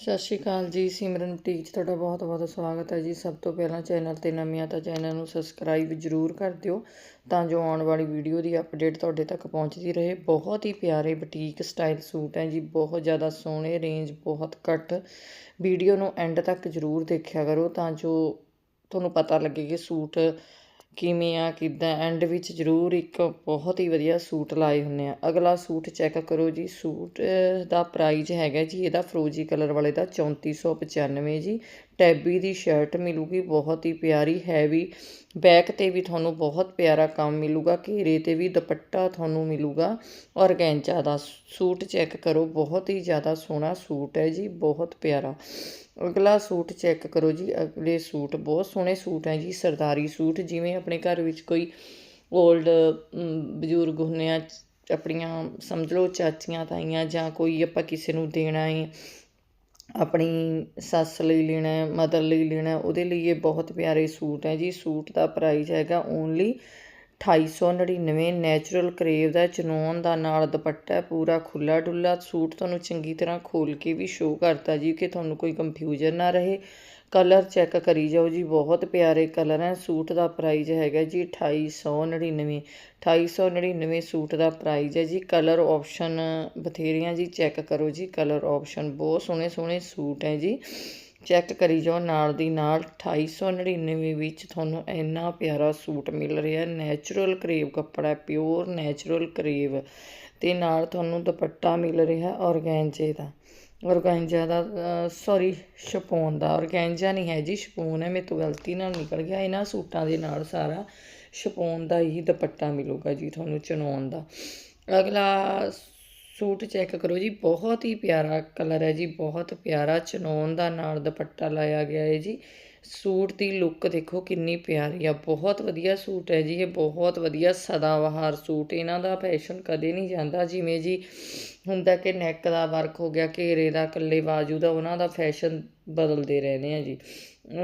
ਸਤਿ ਸ਼੍ਰੀ ਅਕਾਲ ਜੀ, ਸਿਮਰਨ ਬੁਟੀਕ 'ਚ ਤੁਹਾਡਾ ਬਹੁਤ ਬਹੁਤ ਸਵਾਗਤ ਹੈ ਜੀ। ਸਭ ਤੋਂ ਪਹਿਲਾਂ ਚੈਨਲ ਤੇ ਨਵੇਂ ਆ ਤਾਂ ਚੈਨਲ ਨੂੰ ਸਬਸਕ੍ਰਾਈਬ ਜ਼ਰੂਰ ਕਰ ਦਿਓ ਤਾਂ ਜੋ ਆਉਣ ਵਾਲੀ ਵੀਡੀਓ ਦੀ ਅਪਡੇਟ ਤੁਹਾਡੇ ਤੱਕ ਪਹੁੰਚਦੀ ਰਹੇ। ਬਹੁਤ ਹੀ ਪਿਆਰੇ ਬੁਟੀਕ ਸਟਾਈਲ ਸੂਟ ਹੈ ਜੀ, ਬਹੁਤ ਜ਼ਿਆਦਾ ਸੋਹਣੇ ਰੇਂਜ ਬਹੁਤ ਘੱਟ। ਵੀਡੀਓ ਨੂੰ ਐਂਡ ਤੱਕ ਜ਼ਰੂਰ ਦੇਖਿਆ ਕਰੋ ਤਾਂ ਜੋ ਤੁਹਾਨੂੰ ਪਤਾ ਲੱਗੇ ਕਿ ਸੂਟ ਕਿਵੇਂ ਆ, ਕਿੱਦਾਂ ਐਂਡ ਵਿੱਚ ਜ਼ਰੂਰ ਇੱਕ ਬਹੁਤ ਹੀ ਵਧੀਆ ਸੂਟ ਲਾਏ ਹੁੰਨੇ ਆ। ਅਗਲਾ ਸੂਟ ਚੈੱਕ ਕਰੋ ਜੀ, ਸੂਟ ਦਾ ਪ੍ਰਾਈਜ਼ ਹੈਗਾ ਜੀ, ਇਹਦਾ ਫਰੋਜੀ ਕਲਰ ਵਾਲੇ ਦਾ 3495 ਜੀ। ਟੈਬੀ ਦੀ ਸ਼ਰਟ ਮਿਲੂਗੀ, ਬਹੁਤ ਹੀ ਪਿਆਰੀ ਹੈਵੀ ਬੈਕ ਤੇ ਵੀ ਤੁਹਾਨੂੰ ਬਹੁਤ ਪਿਆਰਾ ਕੰਮ ਮਿਲੂਗਾ, ਘੇਰੇ ਤੇ ਵੀ ਦੁਪੱਟਾ ਤੁਹਾਨੂੰ ਮਿਲੂਗਾ ਔਰਗੈਂਜਾ ਦਾ ਸੂਟ ਚੈੱਕ ਕਰੋ, ਬਹੁਤ ਹੀ ਜ਼ਿਆਦਾ ਸੋਹਣਾ ਸੂਟ ਹੈ ਜੀ, ਬਹੁਤ ਪਿਆਰਾ। ਅਗਲਾ ਸੂਟ ਚੈੱਕ ਕਰੋ ਜੀ, ਅਗਲੇ ਸੂਟ ਬਹੁਤ ਸੋਹਣੇ ਸੂਟ ਹੈ ਜੀ, ਸਰਦਾਰੀ ਸੂਟ, ਜਿਵੇਂ ਆਪਣੇ ਘਰ ਵਿੱਚ ਕੋਈ 올ਡ ਬਜ਼ੁਰਗ ਹੁੰਨੇ ਆ, ਆਪਣੀਆਂ ਸਮਝ ਲਓ ਚਾਚੀਆਂ ਤਾਈਆਂ ਜਾਂ ਕੋਈ ਆਪਾਂ ਕਿਸੇ ਨੂੰ ਦੇਣਾ ਹੈ ਆਪਣੀ ਸੱਸ ਲਈ ਲੈਣਾ ਹੈ, ਮਦਰ ਲਈ ਲੈਣਾ ਉਹਦੇ ਲਈ ਇਹ ਬਹੁਤ ਪਿਆਰੇ ਸੂਟ ਹੈ ਜੀ। ਸੂਟ ਦਾ ਪ੍ਰਾਈਜ਼ ਹੈਗਾ ਓਨਲੀ 2899 ਨੈਚੁਰਲ ਕਰੇਵ ਦਾ ਚਨੋਨ ਦਾ ਨਾਲ ਦੁਪੱਟਾ ਪੂਰਾ ਖੁੱਲਾ ਡੁੱਲਾ ਸੂਟ ਤੁਹਾਨੂੰ ਚੰਗੀ ਤਰ੍ਹਾਂ ਖੋਲ ਕੇ ਵੀ ਸ਼ੋਅ ਕਰਤਾ ਜੀ, ਕਿ ਤੁਹਾਨੂੰ ਕੋਈ ਕੰਫਿਊਜ਼ਨ ਨਾ ਰਹੇ। ਕਲਰ ਚੈੱਕ ਕਰੀ ਜਾਓ ਜੀ, ਬਹੁਤ ਪਿਆਰੇ ਕਲਰ ਹੈ। ਸੂਟ ਦਾ ਪ੍ਰਾਈਜ਼ ਹੈਗਾ ਜੀ 2899 2899 ਸੂਟ ਦਾ ਪ੍ਰਾਈਜ਼ ਹੈ ਜੀ। ਕਲਰ ਆਪਸ਼ਨ ਬਥੇਰੀਆਂ ਜੀ, ਚੈੱਕ ਕਰੋ ਜੀ। ਕਲਰ ਆਪਸ਼ਨ ਬਹੁਤ ਸੋਹਣੇ ਸੋਹਣੇ ਸੂਟ ਹੈ ਜੀ। ਚੈੱਕ ਕਰੀ ਜਾਓ, ਨਾਲ ਦੀ ਨਾਲ 2899 ਵਿੱਚ ਤੁਹਾਨੂੰ ਇੰਨਾ ਪਿਆਰਾ ਸੂਟ ਮਿਲ ਰਿਹਾ ਨੈਚੁਰਲ ਕਰੇਵ ਕੱਪੜਾ, ਪਿਓਰ ਨੈਚੁਰਲ ਕਰੇਵ ਤੇ ਨਾਲ ਤੁਹਾਨੂੰ ਦੁਪੱਟਾ ਮਿਲ ਰਿਹਾ ਔਰਗੈਂਜੇ ਦਾ। ਔਰਗੈਂਜਾ ਦਾ। ਸੌਰੀ ਸ਼ਪੋਨ ਦਾ ਔਰਗੈਂਜਾ ਨਹੀਂ ਹੈ ਜੀ ਸ਼ਪੋਨ ਹੈ, ਮੇਰੇ ਤੋਂ ਗਲਤੀ ਨਾਲ ਨਿਕਲ ਗਿਆ। ਇਹਨਾਂ ਸੂਟਾਂ ਦੇ ਨਾਲ ਸਾਰਾ ਸ਼ਪੋਨ ਦਾ ਹੀ ਦੁਪੱਟਾ ਮਿਲੂਗਾ ਜੀ ਤੁਹਾਨੂੰ ਚਨੋਨ ਦਾ। ਅਗਲਾ ਸੂਟ ਚੈੱਕ ਕਰੋ ਜੀ, ਬਹੁਤ ਹੀ ਪਿਆਰਾ ਕਲਰ ਹੈ ਜੀ, ਬਹੁਤ ਪਿਆਰਾ ਚਨੋਨ ਦਾ ਨਾਲ ਦੁਪੱਟਾ ਲਾਇਆ ਗਿਆ ਹੈ ਜੀ। ਸੂਟ ਦੀ ਲੁੱਕ ਦੇਖੋ ਕਿੰਨੀ ਪਿਆਰੀ ਆ, ਬਹੁਤ ਵਧੀਆ ਸੂਟ ਹੈ ਜੀ, ਇਹ ਬਹੁਤ ਵਧੀਆ ਸਦਾਬਹਾਰ ਸੂਟ, ਇਹਨਾਂ ਦਾ ਫੈਸ਼ਨ ਕਦੇ ਨਹੀਂ ਜਾਂਦਾ, ਜਿਵੇਂ ਜੀ ਹੁੰਦਾ ਕਿ ਨੈਕ ਦਾ ਵਰਕ ਹੋ ਗਿਆ, ਘੇਰੇ ਦਾ, ਇਕੱਲੇ ਬਾਜੂ ਦਾ, ਉਹਨਾਂ ਦਾ ਫੈਸ਼ਨ ਬਦਲਦੇ ਰਹਿੰਦੇ ਆ ਜੀ।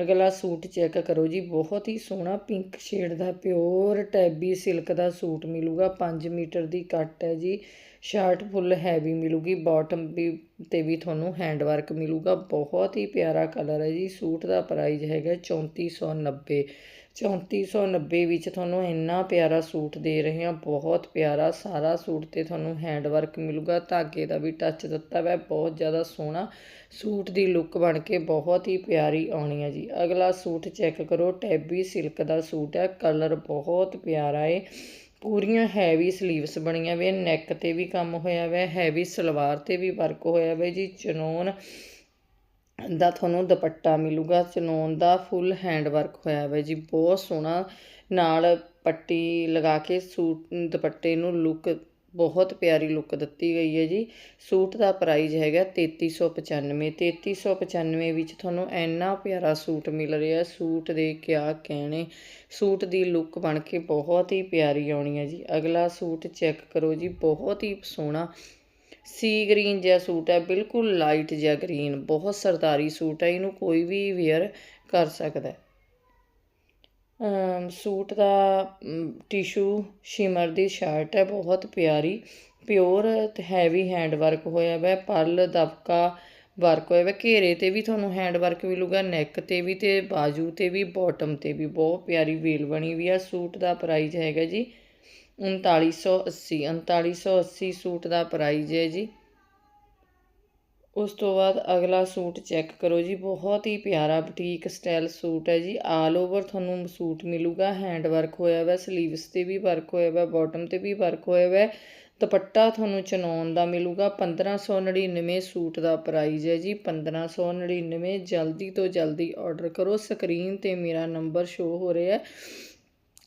ਅਗਲਾ ਸੂਟ ਚੈੱਕ ਕਰੋ ਜੀ, ਬਹੁਤ ਹੀ ਸੋਹਣਾ ਪਿੰਕ ਸ਼ੇਡ ਦਾ ਪਿਓਰ ਟੈਬੀ ਸਿਲਕ ਦਾ ਸੂਟ ਮਿਲੂਗਾ 5 ਮੀਟਰ ਦੀ ਕੱਟ ਹੈ ਜੀ। ਸ਼ਰਟ ਫੁੱਲ ਹੈਵੀ ਮਿਲੂਗੀ ਬਾਟਮ ਵੀ ਤੇ ਵੀ ਤੁਹਾਨੂੰ ਹੈਂਡ ਵਰਕ ਮਿਲੂਗਾ। ਬਹੁਤ ਹੀ ਪਿਆਰਾ ਕਲਰ ਹੈ ਜੀ, ਸੂਟ ਦਾ ਪ੍ਰਾਈਸ ਹੈਗਾ 3490 3490 ਵਿੱਚ ਤੁਹਾਨੂੰ ਇੰਨਾ ਪਿਆਰਾ ਸੂਟ ਦੇ ਰਹੇ ਹਾਂ, ਬਹੁਤ ਪਿਆਰਾ, ਸਾਰਾ ਸੂਟ ਤੇ ਤੁਹਾਨੂੰ ਹੈਂਡ ਵਰਕ ਮਿਲੂਗਾ। ਧਾਗੇ ਦਾ ਵੀ ਟੱਚ ਦਿੱਤਾ ਹੋਇਆ, ਬਹੁਤ ਜ਼ਿਆਦਾ ਸੋਹਣਾ ਸੂਟ ਦੀ ਲੁੱਕ ਬਣ ਕੇ ਬਹੁਤ ਹੀ ਪਿਆਰੀ ਆਉਣੀ ਹੈ ਜੀ। ਅਗਲਾ ਸੂਟ ਚੈੱਕ ਕਰੋ, ਟੈਬੀ ਸਿਲਕ ਦਾ ਸੂਟ ਹੈ ਕਲਰ ਬਹੁਤ ਪਿਆਰਾ ਹੈ ਪੂਰੀਆਂ ਹੈਵੀ ਸਲੀਵਸ ਬਣੀਆਂ ਵੇ, ਨੈਕ ਤੇ ਵੀ ਕੰਮ ਹੋਇਆ ਹੋਇਆ ਹੈਵੀ ਸਲਵਾਰ ਤੇ ਵੀ ਵਰਕ ਹੋਇਆ ਹੋਇਆ ਜੀ। ਚਨੋਨ ਦਾ ਤੁਹਾਨੂੰ ਦੁਪੱਟਾ ਮਿਲੂਗਾ। ਚਨੋਨ ਦਾ ਫੁੱਲ ਹੈਂਡ ਵਰਕ ਹੋਇਆ ਹੋਇਆ ਜੀ। ਬਹੁਤ ਸੋਹਣਾ ਨਾਲ ਪੱਟੀ ਲਗਾ ਕੇ ਸੂਟ, ਦੁਪੱਟੇ ਨੂੰ ਲੁੱਕ ਬਹੁਤ ਪਿਆਰੀ ਲੁੱਕ ਦਿੱਤੀ ਗਈ ਹੈ ਜੀ। ਸੂਟ ਦਾ ਪ੍ਰਾਈਸ ਹੈਗਾ 3395 3395 ਵਿੱਚ ਤੁਹਾਨੂੰ ਇੰਨਾ ਪਿਆਰਾ ਸੂਟ ਮਿਲ ਰਿਹਾ। ਸੂਟ ਦੇ ਕਿਆ ਕਹਿਣੇ। ਸੂਟ ਦੀ ਲੁੱਕ ਬਣ ਕੇ ਬਹੁਤ ਹੀ ਪਿਆਰੀ ਆਉਣੀ ਹੈ ਜੀ। ਅਗਲਾ ਸੂਟ ਚੈੱਕ ਕਰੋ ਜੀ। ਬਹੁਤ ਹੀ ਸੋਹਣਾ ਸੀ ਗ੍ਰੀਨ ਜਿਹਾ ਸੂਟ ਹੈ। ਬਿਲਕੁਲ ਲਾਈਟ ਜਿਹਾ ਗ੍ਰੀਨ ਬਹੁਤ ਸਰਦਾਰੀ ਸੂਟ ਹੈ। ਇਹਨੂੰ ਕੋਈ ਵੀ ਵੇਅਰ ਕਰ ਸਕਦਾ ਹੈ। ਸੂਟ ਦਾ ਟਿਸ਼ੂ ਸ਼ਿਮਰ ਦੀ ਸ਼ਰਟ ਹੈ, ਬਹੁਤ ਪਿਆਰੀ। ਪਿਓਰ ਹੈਵੀ ਹੈਂਡ ਵਰਕ ਹੋਇਆ ਵੈ, ਪਰਲ, ਦਬਕਾ ਵਰਕ ਹੋਇਆ ਵੈ। ਘੇਰੇ ਤੇ ਵੀ ਤੁਹਾਨੂੰ ਹੈਂਡ ਵਰਕ ਮਿਲੂਗਾ ਨੈਕ ਤੇ ਵੀ ਤੇ ਬਾਜੂ ਤੇ ਵੀ ਬਾਟਮ ਤੇ ਵੀ। ਬਹੁਤ ਪਿਆਰੀ ਵੇਲ ਬਣੀ ਵੀ ਆ। ਸੂਟ ਦਾ ਪ੍ਰਾਈਸ ਹੈਗਾ ਜੀ 3980 3980 ਸੂਟ ਦਾ ਪ੍ਰਾਈਸ ਹੈ ਜੀ। ਉਸ ਤੋਂ ਬਾਅਦ ਅਗਲਾ ਸੂਟ ਚੈੱਕ ਕਰੋ ਜੀ, ਬਹੁਤ ਹੀ ਪਿਆਰਾ ਬੁਟੀਕ ਸਟਾਈਲ ਸੂਟ ਹੈ ਜੀ। ਆਲ ਓਵਰ ਤੁਹਾਨੂੰ ਸੂਟ ਮਿਲੂਗਾ ਹੈਂਡ ਵਰਕ ਹੋਇਆ ਹੋਇਆ ਸਲੀਵਸ ਤੇ ਵੀ ਵਰਕ ਹੋਇਆ ਹੋਇਆ ਬਾਟਮ ਤੇ ਵੀ ਵਰਕ ਹੋਇਆ ਹੋਇਆ ਦੁਪੱਟਾ ਤੁਹਾਨੂੰ ਚਨੌਨ ਦਾ ਮਿਲੂਗਾ 1599 ਸੂਟ ਦਾ ਪ੍ਰਾਈਜ਼ ਹੈ ਜੀ 1599 ਜਲਦੀ ਤੋਂ ਜਲਦੀ ਆਰਡਰ ਕਰੋ, ਸਕਰੀਨ ਤੇ ਮੇਰਾ ਨੰਬਰ ਸ਼ੋ ਹੋ ਰਿਹਾ ਹੈ।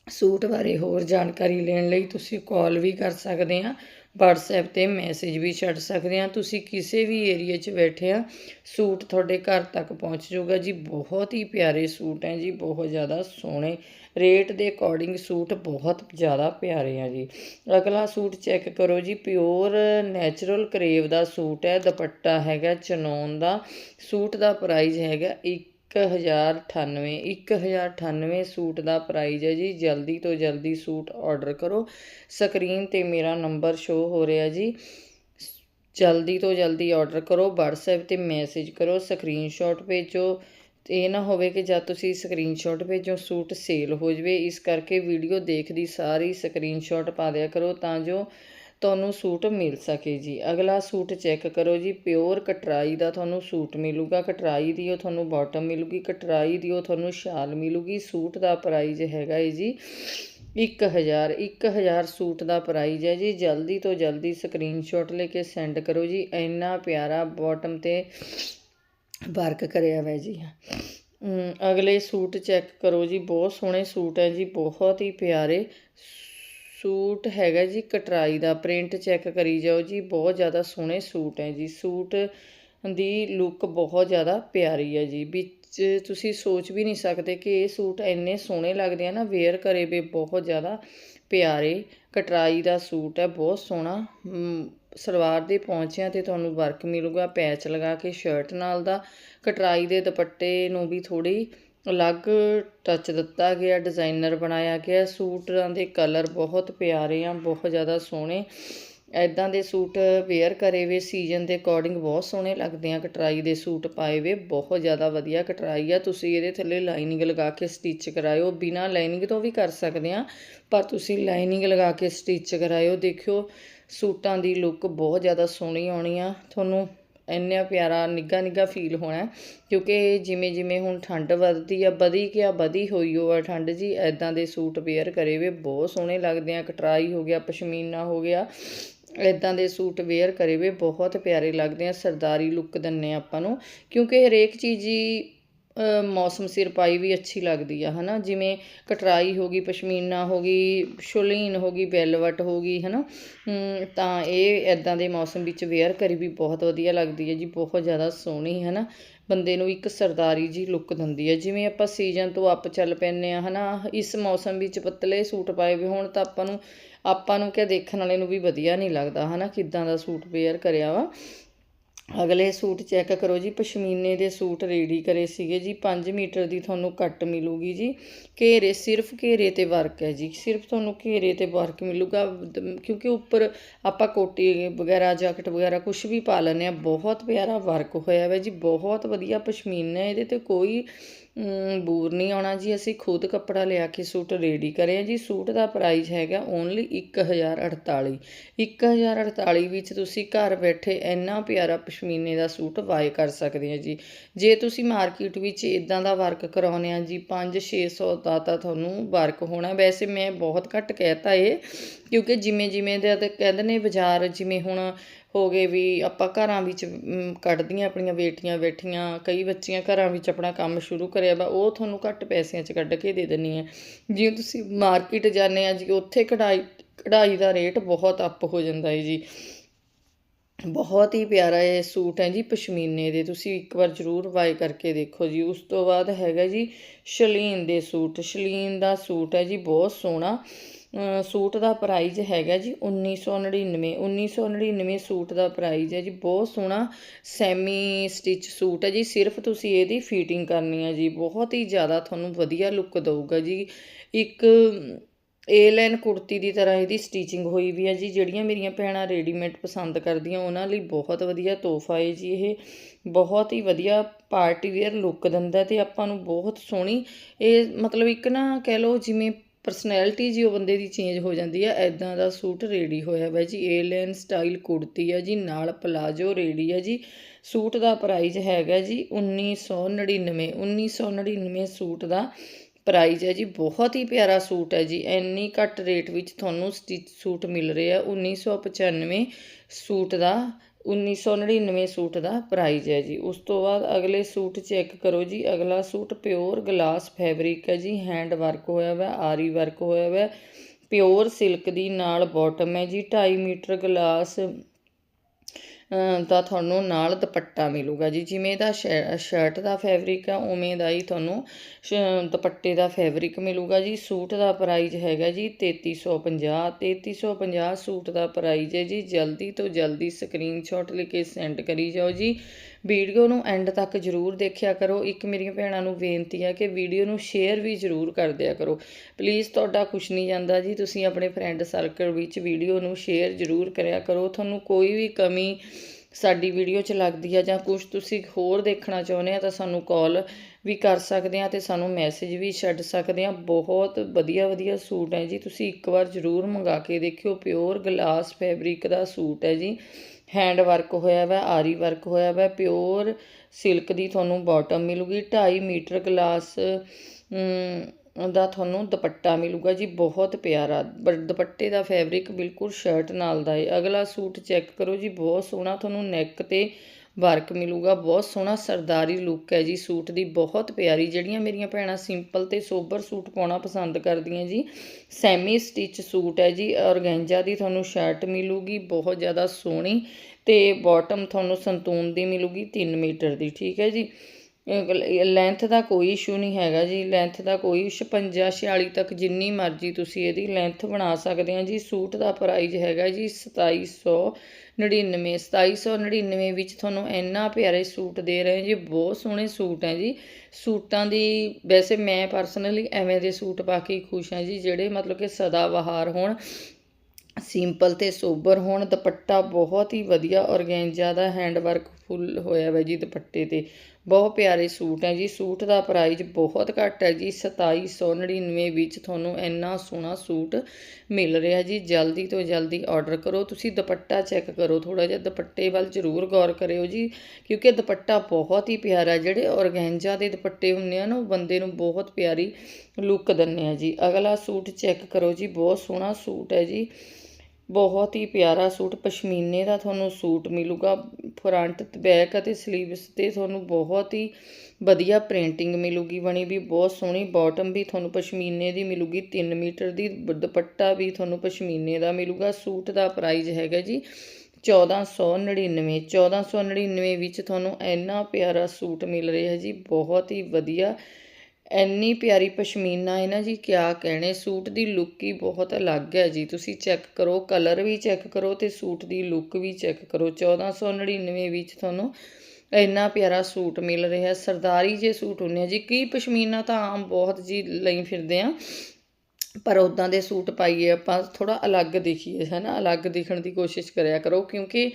ਸੂਟ ਬਾਰੇ ਹੋਰ ਜਾਣਕਾਰੀ ਲੈਣ ਲਈ ਤੁਸੀਂ ਕਾਲ ਵੀ ਕਰ ਸਕਦੇ ਆ WhatsApp ਤੇ ਮੈਸੇਜ ਵੀ ਛੱਡ ਸਕਦੇ ਆ ਤੁਸੀਂ ਕਿਸੇ ਵੀ ਏਰੀਆ 'ਚ ਬੈਠੇ ਆ ਸੂਟ ਤੁਹਾਡੇ ਘਰ ਤੱਕ ਪਹੁੰਚ ਜਾਊਗਾ ਜੀ। ਬਹੁਤ ਹੀ ਪਿਆਰੇ ਸੂਟ ਹੈ ਜੀ, ਬਹੁਤ ਜ਼ਿਆਦਾ ਸੋਹਣੇ ਰੇਟ ਦੇ ਅਕੋਰਡਿੰਗ ਸੂਟ ਬਹੁਤ ਜ਼ਿਆਦਾ ਪਿਆਰੇ ਆ ਜੀ। ਅਗਲਾ ਸੂਟ ਚੈੱਕ ਕਰੋ ਜੀ ਪਿਓਰ ਨੈਚੁਰਲ ਕਰੇਵ ਦਾ ਸੂਟ ਹੈ, ਦੁਪੱਟਾ ਹੈਗਾ, ਚਨੌਨ ਦਾ। ਸੂਟ ਦਾ ਪ੍ਰਾਈਸ ਹੈਗਾ 1098 1098 ਸੂਟ ਦਾ ਪ੍ਰਾਈਜ਼ ਹੈ ਜੀ। ਜਲਦੀ ਤੋਂ ਜਲਦੀ ਸੂਟ ਆਰਡਰ ਕਰੋ। ਸਕਰੀਨ ਤੇ ਮੇਰਾ ਨੰਬਰ ਸ਼ੋ ਹੋ ਰਿਹਾ ਜੀ। ਜਲਦੀ ਤੋਂ ਜਲਦੀ ਆਰਡਰ ਕਰੋ। WhatsApp ਤੇ ਮੈਸੇਜ ਕਰੋ। ਸਕਰੀਨਸ਼ਾਟ ਭੇਜੋ। ਇਹ ਨਾ ਹੋਵੇ ਕਿ ਜਦ ਤੁਸੀਂ ਸਕਰੀਨਸ਼ਾਟ ਭੇਜੋ, ਸੂਟ ਸੇਲ ਹੋ ਜਵੇ। ਇਸ ਕਰਕੇ ਵੀਡੀਓ ਦੇਖਦੀ ਸਾਰੀ ਸਕਰੀਨਸ਼ਾਟ ਪਾ ਦਿਆ ਕਰੋ ਤਾਂ ਜੋ ਤੁਹਾਨੂੰ ਸੂਟ ਮਿਲ ਸਕੇ ਜੀ। ਅਗਲਾ ਸੂਟ ਚੈੱਕ ਕਰੋ ਜੀ। ਪਿਓਰ ਕਟਰਾਈ ਦਾ ਤੁਹਾਨੂੰ ਸੂਟ ਮਿਲੂਗਾ। ਕਟਰਾਈ ਦੀ ਉਹ ਤੁਹਾਨੂੰ ਬਾਟਮ ਮਿਲੂਗੀ। ਕਟਰਾਈ ਦੀ ਉਹ ਤੁਹਾਨੂੰ ਸ਼ਾਲ ਮਿਲੂਗੀ। ਸੂਟ ਦਾ ਪ੍ਰਾਈਜ਼ ਹੈਗਾ ਹੈ ਜੀ 1000 1000 ਸੂਟ ਦਾ ਪ੍ਰਾਈਜ਼ ਹੈ ਜੀ। ਜਲਦੀ ਤੋਂ ਜਲਦੀ ਸਕਰੀਨਸ਼ਾਟ ਲੈ ਕੇ ਸੈਂਡ ਕਰੋ ਜੀ। ਇੰਨਾ ਪਿਆਰਾ ਬਾਟਮ ਤੇ ਵਰਕ ਕਰਿਆ ਹੋਇਆ ਜੀ। ਅਗਲੇ ਸੂਟ ਚੈੱਕ ਕਰੋ ਜੀ। ਬਹੁਤ ਸੋਹਣੇ ਸੂਟ ਹੈ ਜੀ। ਬਹੁਤ ਹੀ ਪਿਆਰੇ ਸੂਟ ਹੈਗਾ ਜੀ ਕਟਰਾਈ ਦਾ ਪ੍ਰਿੰਟ ਚੈੱਕ ਕਰੀ ਜਾਓ ਜੀ, ਬਹੁਤ ਜ਼ਿਆਦਾ ਸੋਹਣੇ ਸੂਟ ਹੈ ਜੀ, ਸੂਟ ਦੀ ਲੁੱਕ ਬਹੁਤ ਜ਼ਿਆਦਾ ਪਿਆਰੀ ਹੈ ਜੀ, ਵਿੱਚ ਤੁਸੀਂ ਸੋਚ ਵੀ ਨਹੀਂ ਸਕਦੇ ਕਿ ਇਹ ਸੂਟ ਇੰਨੇ ਸੋਹਣੇ ਲੱਗਦੇ ਆ ਨਾ ਵੇਅਰ ਕਰੇ ਵੇ ਬਹੁਤ ਜ਼ਿਆਦਾ ਪਿਆਰੇ, ਕਟਰਾਈ ਦਾ ਸੂਟ ਹੈ, ਬਹੁਤ ਸੋਹਣਾ ਸਲਵਾਰ ਦੇ ਪੌਂਚਿਆਂ ਤੇ ਤੁਹਾਨੂੰ ਵਰਕ ਮਿਲੂਗਾ ਪੈਚ ਲਗਾ ਕੇ ਸ਼ਰਟ ਨਾਲ ਦਾ, ਕਟਰਾਈ ਦੇ ਦੁਪੱਟੇ ਨੂੰ ਵੀ ਥੋੜੀ ਅਲੱਗ ਟੱਚ ਦਿੱਤਾ ਗਿਆ ਡਿਜ਼ਾਈਨਰ ਬਣਾਇਆ ਗਿਆ। ਸੂਟਾਂ ਦੇ ਕਲਰ ਬਹੁਤ ਪਿਆਰੇ ਆ, ਬਹੁਤ ਜ਼ਿਆਦਾ ਸੋਹਣੇ। ਐਦਾਂ ਦੇ ਸੂਟ ਵੇਅਰ ਕਰੇ ਵੇ ਸੀਜ਼ਨ ਦੇ ਅਕੋਰਡਿੰਗ ਬਹੁਤ ਸੋਹਣੇ ਲੱਗਦੇ ਆ। ਕਟਰਾਈ ਦੇ ਸੂਟ ਪਾਏ ਵੇ, ਬਹੁਤ ਜ਼ਿਆਦਾ ਵਧੀਆ ਕਟਰਾਈ ਆ। ਤੁਸੀਂ ਇਹਦੇ ਥੱਲੇ ਲਾਈਨਿੰਗ ਲਗਾ ਕੇ ਸਟਿਚ ਕਰਾਇਓ। ਬਿਨਾ ਲਾਈਨਿੰਗ ਤੋਂ ਵੀ ਕਰ ਸਕਦੇ ਆ, ਪਰ ਤੁਸੀਂ ਲਾਈਨਿੰਗ ਲਗਾ ਕੇ ਸਟਿਚ ਕਰਾਇਓ। ਦੇਖਿਓ, ਸੂਟਾਂ ਦੀ ਲੁੱਕ ਬਹੁਤ ਜ਼ਿਆਦਾ ਸੋਹਣੀ ਆਉਣੀ ਆ। ਤੁਹਾਨੂੰ ਇੰਨਾ ਪਿਆਰਾ, ਨਿੱਘਾ ਨਿੱਘਾ ਫੀਲ ਹੋਣਾ ਕਿਉਂਕਿ ਜਿਵੇਂ ਜਿਵੇਂ ਹੁਣ ਠੰਡ ਵੱਧਦੀ ਆ, ਵਧੀ ਕਿਆ ਵਧੀ ਹੋਈ ਓ ਆ ਠੰਡ ਜੀ ਐਦਾਂ ਦੇ ਸੂਟ ਵੇਅਰ ਕਰੇ ਵੇ, ਬਹੁਤ ਸੋਹਣੇ ਲੱਗਦੇ ਆ, ਕਟਰਾਈ ਹੋ ਗਿਆ, ਪਸ਼ਮੀਨਾ ਹੋ ਗਿਆ ਇਦਾਂ ਦੇ ਸੂਟ ਵੇਅਰ ਕਰੇ ਵੇ, ਬਹੁਤ ਪਿਆਰੇ ਲੱਗਦੇ ਆ, ਸਰਦਾਰੀ ਲੁੱਕ ਦਿੰਨੇ ਆ ਆਪਾਂ ਨੂੰ, ਕਿਉਂਕਿ ਹਰੇਕ ਚੀਜ਼ ਹੀ ਮੌਸਮ ਸਿਰ ਪਾਈ ਵੀ ਅੱਛੀ ਲੱਗਦੀ ਆ ਹੈ ਨਾ ਜਿਵੇਂ ਕਟਰਾਈ ਹੋ ਗਈ, ਪਸ਼ਮੀਨਾ ਹੋ ਗਈ, ਸ਼ੁਲੀਨ ਹੋ ਗਈ, ਵੈਲਵਟ ਹੋ ਗਈ ਹੈ ਨਾ ਤਾਂ ਇਹ ਇਦਾਂ ਦੇ ਮੌਸਮ ਵਿੱਚ ਵੇਅਰ ਕਰੀ ਵੀ ਬਹੁਤ ਵਧੀਆ ਲੱਗਦੀ ਹੈ ਜੀ, ਬਹੁਤ ਜ਼ਿਆਦਾ ਸੋਹਣੀ ਹੈ ਨਾ ਬੰਦੇ ਨੂੰ ਇੱਕ ਸਰਦਾਰੀ ਜੀ ਲੁੱਕ ਦਿੰਦੀ ਹੈ ਜਿਵੇਂ ਆਪਾਂ ਸੀਜ਼ਨ ਤੋਂ ਅੱਪ ਚੱਲ ਪੈਂਦੇ ਆ, ਹਨਾ? ਇਸ ਮੌਸਮ ਵਿੱਚ ਪਤਲੇ ਸੂਟ ਪਾਏ ਵੀ ਹੋਣ ਤਾਂ ਆਪਾਂ ਨੂੰ ਆਪਾਂ ਨੂੰ ਕਿਆ ਦੇਖਣ ਵਾਲੇ ਨੂੰ ਵੀ ਵਧੀਆ ਨਹੀਂ ਲੱਗਦਾ, ਹਨਾ? ਕਿੱਦਾਂ ਦਾ ਸੂਟ ਵੇਅਰ ਕਰਿਆ ਵਾ। ਅਗਲੇ ਸੂਟ ਚੈੱਕ ਕਰੋ ਜੀ, ਪਸ਼ਮੀਨੇ ਦੇ ਸੂਟ ਰੈਡੀ ਕਰੇ ਸੀਗੇ ਜੀ 5 ਮੀਟਰ ਦੀ ਤੁਹਾਨੂੰ ਕੱਟ ਮਿਲੂਗੀ ਜੀ। ਘੇਰੇ, ਸਿਰਫ ਘੇਰੇ ਤੇ ਵਰਕ ਹੈ ਜੀ, ਸਿਰਫ ਤੁਹਾਨੂੰ ਘੇਰੇ ਤੇ ਵਰਕ ਮਿਲੂਗਾ ਕਿਉਂਕਿ ਉੱਪਰ ਆਪਾਂ ਕੋਟੀ ਵਗੈਰਾ ਜੈਕਟ ਵਗੈਰਾ ਕੁਝ ਵੀ ਪਾ ਲੈਂਦੇ ਆ ਬਹੁਤ ਪਿਆਰਾ ਵਰਕ ਹੋਇਆ ਵਾ ਜੀ, ਬਹੁਤ ਵਧੀਆ ਪਸ਼ਮੀਨਾ ਇਹਦੇ ਤੇ ਕੋਈ ਬੂਰ ਨਹੀਂ ਆਉਣਾ ਜੀ, ਅਸੀਂ ਖੁਦ ਕੱਪੜਾ ਲਿਆ ਕੇ ਸੂਟ ਰੈਡੀ ਕਰਿਆ ਜੀ। ਸੂਟ ਦਾ ਪ੍ਰਾਈਸ ਹੈਗਾ ਓਨਲੀ 1048 1048 ਵਿੱਚ ਤੁਸੀਂ ਘਰ ਬੈਠੇ ਇੰਨਾ ਪਿਆਰਾ ਪਸ਼ਮੀਨੇ ਦਾ ਸੂਟ ਬਾਏ ਕਰ ਸਕਦੇ ਆ ਜੀ। ਜੇ ਤੁਸੀਂ ਮਾਰਕੀਟ ਵਿੱਚ ਇਦਾਂ ਦਾ ਵਰਕ ਕਰਾਉਨੇ ਆ ਜੀ 5-600 ਦਾ ਤਾਂ ਤੁਹਾਨੂੰ ਵਰਕ ਹੋਣਾ। ਵੈਸੇ ਮੈਂ ਬਹੁਤ ਘੱਟ ਕਹਿਤਾ ਏ ਕਿਉਂਕਿ ਜਿਵੇਂ ਜਿਵੇਂ ਦੇ ਕਹਿੰਦੇ ਨੇ ਬਾਜ਼ਾਰ ਜਿਵੇਂ ਹੁਣ ਹੋ ਗਏ ਵੀ ਆਪਾਂ ਘਰਾਂ ਵਿੱਚ ਕੱਢਦੀਆਂ ਆਪਣੀਆਂ ਬੇਟੀਆਂ ਬੈਠੀਆਂ, ਕਈ ਬੱਚੀਆਂ ਘਰਾਂ ਵਿੱਚ ਆਪਣਾ ਕੰਮ ਸ਼ੁਰੂ ਕਰਿਆ ਵਾ, ਉਹ ਤੁਹਾਨੂੰ ਘੱਟ ਪੈਸਿਆਂ 'ਚ ਕੱਢ ਕੇ ਦੇ ਦਿੰਨੀ ਹੈ ਜਿਵੇਂ ਤੁਸੀਂ ਮਾਰਕੀਟ ਜਾਂਦੇ ਆ ਜੀ, ਉੱਥੇ ਕਢਾਈ ਕਢਾਈ ਦਾ ਰੇਟ ਬਹੁਤ ਅੱਪ ਹੋ ਜਾਂਦਾ ਹੈ ਜੀ। ਬਹੁਤ ਹੀ ਪਿਆਰਾ ਇਹ ਸੂਟ ਹੈ ਜੀ, ਪਸ਼ਮੀਨੇ ਦੇ, ਤੁਸੀਂ ਇੱਕ ਵਾਰ ਜ਼ਰੂਰ ਬਾਏ ਕਰਕੇ ਦੇਖੋ ਜੀ। ਉਸ ਤੋਂ ਬਾਅਦ ਹੈਗਾ ਜੀ, ਸ਼ਲੀਨ ਦੇ ਸੂਟ, ਸ਼ਲੀਨ ਦਾ ਸੂਟ ਹੈ ਜੀ, ਬਹੁਤ ਸੋਹਣਾ। ਸੂਟ ਦਾ ਪ੍ਰਾਈਜ਼ ਹੈਗਾ ਜੀ 1999 1999 ਸੂਟ ਦਾ ਪ੍ਰਾਈਜ਼ ਹੈ ਜੀ। ਬਹੁਤ ਸੋਹਣਾ ਸੈਮੀ ਸਟਿਚ ਸੂਟ ਹੈ ਜੀ। ਸਿਰਫ ਤੁਸੀਂ ਇਹਦੀ ਫਿਟਿੰਗ ਕਰਨੀ ਹੈ ਜੀ। ਬਹੁਤ ਹੀ ਜ਼ਿਆਦਾ ਤੁਹਾਨੂੰ ਵਧੀਆ ਲੁੱਕ ਦਊਗਾ ਜੀ। ਇੱਕ ਏ ਲਾਈਨ ਕੁੜਤੀ ਦੀ ਤਰ੍ਹਾਂ ਇਹਦੀ ਸਟੀਚਿੰਗ ਹੋਈ ਵੀ ਹੈ ਜੀ। ਜਿਹੜੀਆਂ ਮੇਰੀਆਂ ਭੈਣਾਂ ਰੈਡੀਮੇਡ ਪਸੰਦ ਕਰਦੀਆਂ, ਉਹਨਾਂ ਲਈ ਬਹੁਤ ਵਧੀਆ ਤੋਹਫਾ ਹੈ ਜੀ ਇਹ। ਬਹੁਤ ਹੀ ਵਧੀਆ ਪਾਰਟੀ ਵੇਅਰ ਲੁੱਕ ਦਿੰਦਾ ਤੇ ਆਪਾਂ ਨੂੰ ਬਹੁਤ ਸੋਹਣੀ ਇਹ ਮਤਲਬ ਇੱਕ ਨਾ ਕਹਿ ਲਓ ਜਿਵੇਂ ਪਰਸਨੈਲਿਟੀ ਜੀ ਉਹ ਬੰਦੇ ਦੀ ਚੇਂਜ ਹੋ ਜਾਂਦੀ ਹੈ ਐਦਾਂ ਦਾ ਸੂਟ ਰੈਡੀ ਹੋਇਆ ਵਾ ਜੀ ਏ ਲਾਈਨ ਸਟਾਈਲ ਕੁੜਤੀ ਹੈ ਜੀ, ਨਾਲ ਪਲਾਜੋ ਰੈਡੀ ਹੈ ਜੀ, ਸੂਟ ਦਾ ਪ੍ਰਾਈਸ ਹੈਗਾ ਜੀ 1999 1999 ਸੂਟ ਦਾ ਪ੍ਰਾਈਜ਼ ਹੈ ਜੀ, ਬਹੁਤ ਹੀ ਪਿਆਰਾ ਸੂਟ ਹੈ ਜੀ, ਇੰਨੀ ਘੱਟ ਰੇਟ ਵਿੱਚ ਤੁਹਾਨੂੰ ਸਟਿਚ ਸੂਟ ਮਿਲ ਰਿਹਾ 1995 ਸੂਟ ਦਾ 1999 ਸੂਟ ਦਾ ਪ੍ਰਾਈਜ਼ ਹੈ ਜੀ। ਉਸ ਤੋਂ ਬਾਅਦ ਅਗਲੇ ਸੂਟ ਚੈੱਕ ਕਰੋ ਜੀ। ਅਗਲਾ ਸੂਟ ਪਿਓਰ ਗਲਾਸ ਫੈਬਰਿਕ ਹੈ ਜੀ। ਹੈਂਡ ਵਰਕ ਹੋਇਆ ਹੋਇਆ ਆਰੀ ਵਰਕ ਹੋਇਆ ਹੋਇਆ ਪਿਓਰ ਸਿਲਕ ਦੀ ਨਾਲ ਬਾਟਮ ਹੈ ਜੀ। 2.5 ਮੀਟਰ ਗਲਾਸ ਤਾਂ ਤੁਹਾਨੂੰ ਨਾਲ ਦੁਪੱਟਾ ਮਿਲੂਗਾ ਜੀ। ਜਿਵੇਂ ਦਾ ਸ਼ਰਟ ਦਾ ਫੈਬਰਿਕ ਆ, ਉਵੇਂ ਦਾ ਹੀ ਤੁਹਾਨੂੰ ਸ਼- ਦੁਪੱਟੇ ਦਾ ਫੈਬਰਿਕ ਮਿਲੂਗਾ ਜੀ। ਸੂਟ ਦਾ ਪ੍ਰਾਈਸ ਹੈਗਾ ਜੀ 3350 3350 ਸੂਟ ਦਾ ਪ੍ਰਾਈਸ ਹੈ ਜੀ। ਜਲਦੀ ਤੋਂ ਜਲਦੀ ਸਕਰੀਨਸ਼ਾਟ ਲੈ ਕੇ ਸੈਂਡ ਕਰੀ ਜਾਓ ਜੀ। ਵੀਡੀਓ ਨੂੰ ਐਂਡ ਤੱਕ ਜ਼ਰੂਰ ਦੇਖਿਆ ਕਰੋ। ਇੱਕ ਮੇਰੀਆਂ ਭੈਣਾਂ ਨੂੰ ਬੇਨਤੀ ਹੈ ਕਿ ਵੀਡੀਓ ਨੂੰ ਸ਼ੇਅਰ ਵੀ ਜ਼ਰੂਰ ਕਰ ਦਿਆ ਕਰੋ। ਪਲੀਜ਼ ਤੁਹਾਡਾ ਕੁਛ ਨਹੀਂ ਜਾਂਦਾ ਜੀ। ਤੁਸੀਂ ਆਪਣੇ ਫਰੈਂਡ ਸਰਕਲ ਵਿੱਚ ਵੀਡੀਓ ਨੂੰ ਸ਼ੇਅਰ ਜ਼ਰੂਰ ਕਰਿਆ ਕਰੋ। ਤੁਹਾਨੂੰ ਕੋਈ ਵੀ ਕਮੀ ਸਾਡੀ ਵੀਡੀਓ 'ਚ ਲੱਗਦੀ ਆ ਜਾਂ ਕੁਝ ਤੁਸੀਂ ਹੋਰ ਦੇਖਣਾ ਚਾਹੁੰਦੇ ਆ ਤਾਂ ਸਾਨੂੰ ਕਾਲ ਵੀ ਕਰ ਸਕਦੇ ਆ ਤੇ ਸਾਨੂੰ ਮੈਸੇਜ ਵੀ ਛੱਡ ਸਕਦੇ ਆ। ਬਹੁਤ ਵਧੀਆ ਵਧੀਆ ਸੂਟ ਹੈ ਜੀ। ਤੁਸੀਂ ਇੱਕ ਵਾਰ ਜ਼ਰੂਰ ਮੰਗਾ ਕੇ ਦੇਖਿਓ। ਪਿਓਰ ਗਲਾਸ ਫੈਬਰਿਕ ਦਾ ਸੂਟ ਹੈ ਜੀ। ਹੈਂਡ ਵਰਕ ਹੋਇਆ ਵਾ, ਆਰੀ ਵਰਕ ਹੋਇਆ ਵਾ, ਪਿਓਰ ਸਿਲਕ ਦੀ ਤੁਹਾਨੂੰ ਬਾਟਮ ਮਿਲੂਗੀ 2.5 ਮੀਟਰ ਗਲਾਸ ਦਾ ਤੁਹਾਨੂੰ ਦੁਪੱਟਾ ਮਿਲੂਗਾ ਜੀ, ਬਹੁਤ ਪਿਆਰਾ, ਪਰ ਦੁਪੱਟੇ ਦਾ ਫੈਬਰਿਕ ਬਿਲਕੁਲ ਸ਼ਰਟ ਨਾਲ ਦਾ ਹੈ ਅਗਲਾ ਸੂਟ ਚੈੱਕ ਕਰੋ ਜੀ, ਬਹੁਤ ਸੋਹਣਾ, ਤੁਹਾਨੂੰ ਨੈਕ ਤੇ ਵਰਕ ਮਿਲੂਗਾ। ਬਹੁਤ ਸੋਹਣਾ ਸਰਦਾਰੀ ਲੁੱਕ ਹੈ ਜੀ। ਸੂਟ ਦੀ ਬਹੁਤ ਪਿਆਰੀ। ਜਿਹੜੀਆਂ ਮੇਰੀਆਂ ਭੈਣਾਂ ਸਿੰਪਲ ਤੇ ਸੋਬਰ ਸੂਟ ਪਾਉਣਾ ਪਸੰਦ ਕਰਦੀਆਂ ਜੀ ਸੈਮੀ ਸਟਿਚ ਸੂਟ ਹੈ ਜੀ। ਔਰਗੈਂਜਾ ਦੀ ਤੁਹਾਨੂੰ ਸ਼ਰਟ ਮਿਲੂਗੀ, ਬਹੁਤ ਜ਼ਿਆਦਾ ਸੋਹਣੀ ਤੇ ਬਾਟਮ ਤੁਹਾਨੂੰ ਸੰਤੂਨ ਦੀ ਮਿਲੂਗੀ 3 ਮੀਟਰ ਦੀ, ਠੀਕ ਹੈ ਜੀ। ਲੈਂਥ ਦਾ ਕੋਈ ਇਸ਼ੂ ਨਹੀਂ ਹੈਗਾ ਜੀ ਲੈਂਥ ਦਾ ਕੋਈ 56 46 ਤੱਕ ਜਿੰਨੀ ਮਰਜ਼ੀ ਤੁਸੀਂ ਇਹਦੀ ਲੈਂਥ ਬਣਾ ਸਕਦੇ ਆ ਜੀ, ਸੂਟ ਦਾ ਪ੍ਰਾਈਜ਼ ਹੈਗਾ ਜੀ 2799 2799 ਵਿੱਚ ਤੁਹਾਨੂੰ ਇੰਨਾ ਪਿਆਰੇ ਸੂਟ ਦੇ ਰਹੇ ਜੀ, ਬਹੁਤ ਸੋਹਣੇ ਸੂਟ ਹੈ ਜੀ, ਸੂਟਾਂ ਦੀ ਵੈਸੇ ਮੈਂ ਪਰਸਨਲੀ ਐਵੇਂ ਦੇ ਸੂਟ ਪਾ ਕੇ ਹੀ ਖੁਸ਼ ਹਾਂ ਜੀ, ਜਿਹੜੇ ਮਤਲਬ ਕਿ ਸਦਾ ਬਹਾਰ ਹੋਣ ਸਿੰਪਲ ਤੇ ਸੋਬਰ ਹੋਣ, ਦੁਪੱਟਾ ਬਹੁਤ ਹੀ ਵਧੀਆ ਔਰਗੈਂਜਾ ਦਾ ਹੈਂਡ ਵਰਕ ਫੁੱਲ ਹੋਇਆ ਵਾ ਜੀ ਦੁਪੱਟੇ ਤੇ। ਬਹੁਤ ਪਿਆਰੇ ਸੂਟ ਹੈ ਜੀ। ਸੂਟ ਦਾ ਪ੍ਰਾਈਸ ਬਹੁਤ ਘੱਟ ਹੈ ਜੀ। 2799 ਵਿੱਚ ਤੁਹਾਨੂੰ ਇੰਨਾ ਸੋਹਣਾ ਸੂਟ ਮਿਲ ਰਿਹਾ ਜੀ। ਜਲਦੀ ਤੋਂ ਜਲਦੀ ਆਰਡਰ ਕਰੋ। ਤੁਸੀਂ ਦੁਪੱਟਾ ਚੈੱਕ ਕਰੋ। ਥੋੜਾ ਜਿਹਾ ਦੁਪੱਟੇ ਵੱਲ ਜ਼ਰੂਰ ਗੌਰ ਕਰਿਓ ਜੀ। ਕਿਉਂਕਿ ਦੁਪੱਟਾ ਬਹੁਤ ਹੀ ਪਿਆਰਾ ਜਿਹੜੇ ਔਰਗੈਂਜਾ ਦੇ ਦੁਪੱਟੇ ਹੁੰਦੇ ਆ ਨਾ, ਉਹ ਬੰਦੇ ਨੂੰ ਬਹੁਤ ਪਿਆਰੀ ਲੁੱਕ ਦਿੰਦੇ ਆ ਜੀ। ਅਗਲਾ ਸੂਟ ਚੈੱਕ ਕਰੋ ਜੀ। ਬਹੁਤ ਸੋਹਣਾ ਸੂਟ ਹੈ ਜੀ। ਬਹੁਤ ਹੀ ਪਿਆਰਾ ਸੂਟ, ਪਸ਼ਮੀਨੇ ਦਾ ਤੁਹਾਨੂੰ ਸੂਟ ਮਿਲੂਗਾ ਫਰੰਟ ਤੇ ਬੈਕ ਅਤੇ ਸਲੀਵਸ ਤੇ ਤੁਹਾਨੂੰ ਬਹੁਤ ਹੀ ਵਧੀਆ ਪ੍ਰਿੰਟਿੰਗ ਮਿਲੂਗੀ, ਬਣੀ ਵੀ ਬਹੁਤ ਸੋਹਣੀ ਬਾਟਮ ਵੀ ਤੁਹਾਨੂੰ ਪਸ਼ਮੀਨੇ ਦੀ ਮਿਲੂਗੀ 3 ਮੀਟਰ ਦੀ, ਦੁਪੱਟਾ ਵੀ ਤੁਹਾਨੂੰ ਪਸ਼ਮੀਨੇ ਦਾ ਮਿਲੂਗਾ, ਸੂਟ ਦਾ ਪ੍ਰਾਈਸ ਹੈਗਾ ਜੀ 1499 1499 ਵਿੱਚ ਤੁਹਾਨੂੰ ਇੰਨਾ ਪਿਆਰਾ ਸੂਟ ਮਿਲ ਰਿਹਾ ਜੀ, ਬਹੁਤ ਹੀ ਵਧੀਆ ਇੰਨੀ ਪਿਆਰੀ ਪਸ਼ਮੀਨਾ ਹੈ ਨਾ ਜੀ ਕਿਆ ਕਹਿਣੇ, ਸੂਟ ਦੀ ਲੁੱਕ ਹੀ ਬਹੁਤ ਅਲੱਗ ਹੈ ਜੀ। ਤੁਸੀਂ ਚੈੱਕ ਕਰੋ ਕਲਰ ਵੀ ਚੈੱਕ ਕਰੋ ਤੇ ਸੂਟ ਦੀ ਲੁੱਕ ਵੀ ਚੈੱਕ ਕਰੋ। 1499 ਵਿੱਚ ਤੁਹਾਨੂੰ ਇੰਨਾ ਪਿਆਰਾ ਸੂਟ ਮਿਲ ਰਿਹਾ। ਸਰਦਾਰੀ ਜੇ ਸੂਟ ਹੁੰਦੇ ਆ ਜੀ, ਕੀ ਪਸ਼ਮੀਨਾ ਤਾਂ ਆਮ ਬਹੁਤ ਜੀ ਲਈ ਫਿਰਦੇ ਆ। ਪਰ ਉਦਾਂ ਦੇ ਸੂਟ ਪਾਈਏ, ਆਪਾਂ ਥੋੜਾ ਅਲੱਗ ਦਿਖੀਏ ਹੈ ਨਾ ਅਲੱਗ ਦਿਖਣ ਦੀ ਕੋਸ਼ਿਸ਼ ਕਰਿਆ ਕਰੋ, ਕਿਉਂਕਿ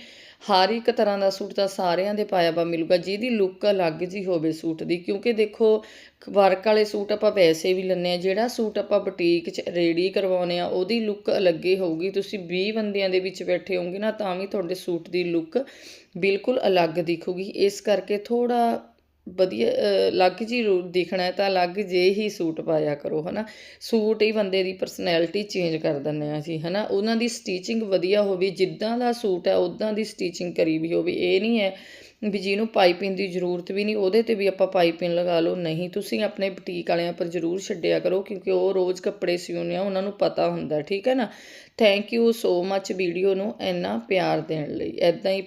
ਹਰ ਇੱਕ ਤਰ੍ਹਾਂ ਦਾ ਸੂਟ ਤਾਂ ਸਾਰਿਆਂ ਦੇ ਪਾਇਆ ਵਾ ਮਿਲੂਗਾ, ਜਿਹਦੀ ਲੁੱਕ ਅਲੱਗ ਜੀ ਹੋਵੇ ਸੂਟ ਦੀ। ਕਿਉਂਕਿ ਦੇਖੋ, ਵਰਕ ਵਾਲੇ ਸੂਟ ਆਪਾਂ ਵੈਸੇ ਵੀ ਲੈਂਦੇ ਆ ਜਿਹੜਾ ਸੂਟ ਆਪਾਂ ਬੁਟੀਕ 'ਚ ਰੇਡੀ ਕਰਵਾਉਨੇ ਆ ਉਹਦੀ ਲੁੱਕ ਅਲੱਗੇ ਹੋਊਗੀ। ਤੁਸੀਂ 20 ਬੰਦਿਆਂ ਦੇ ਵਿੱਚ ਬੈਠੇ ਹੋਗੇ ਨਾ, ਤਾਂ ਵੀ ਤੁਹਾਡੇ ਸੂਟ ਦੀ ਲੁੱਕ ਬਿਲਕੁਲ ਅਲੱਗ ਦਿਖੂਗੀ। ਇਸ ਕਰਕੇ ਥੋੜਾ ਵਧੀਆ ਅਲੱਗ ਜੀ ਰੂ ਦਿਖਣਾ ਤਾਂ ਅਲੱਗ ਜੇ ਹੀ ਸੂਟ ਪਾਇਆ ਕਰੋ, ਹਨਾ? ਸੂਟ ਹੀ ਬੰਦੇ ਦੀ ਪਰਸਨੈਲਿਟੀ ਚੇਂਜ ਕਰ ਦਿੰਦੇ ਆ ਜੀ ਹਨਾ? ਉਹਨਾਂ ਦੀ ਸਟੀਚਿੰਗ ਵਧੀਆ ਹੋਵੇ, ਜਿੱਦਾਂ ਦਾ ਸੂਟ ਹੈ ਉਦਾਂ ਦੀ ਸਟੀਚਿੰਗ ਕਰੀ ਵੀ ਹੋਵੇ। ਇਹ ਨਹੀਂ ਹੈ ਵੀ ਜਿਹਨੂੰ ਪਾਈਪਿੰਗ ਦੀ ਜ਼ਰੂਰਤ ਵੀ ਨਹੀਂ, ਉਹਦੇ ਤੇ ਵੀ ਆਪਾਂ ਪਾਈਪਿੰਗ ਲਗਾ ਲਓ। ਨਹੀਂ, ਤੁਸੀਂ ਆਪਣੇ ਬੁਟੀਕ ਵਾਲਿਆਂ ਪਰ ਜ਼ਰੂਰ ਛੱਡਿਆ ਕਰੋ, ਕਿਉਂਕਿ ਉਹ ਰੋਜ਼ ਕੱਪੜੇ ਸਿਉਂਦੇ ਆ, ਉਹਨਾਂ ਨੂੰ ਪਤਾ ਹੁੰਦਾ, ਠੀਕ ਹੈ ਨਾ? Thank you so much video ਨੂੰ ਇੰਨਾ ਪਿਆਰ ਦੇਣ ਲਈ। ਐਦਾਂ ਹੀ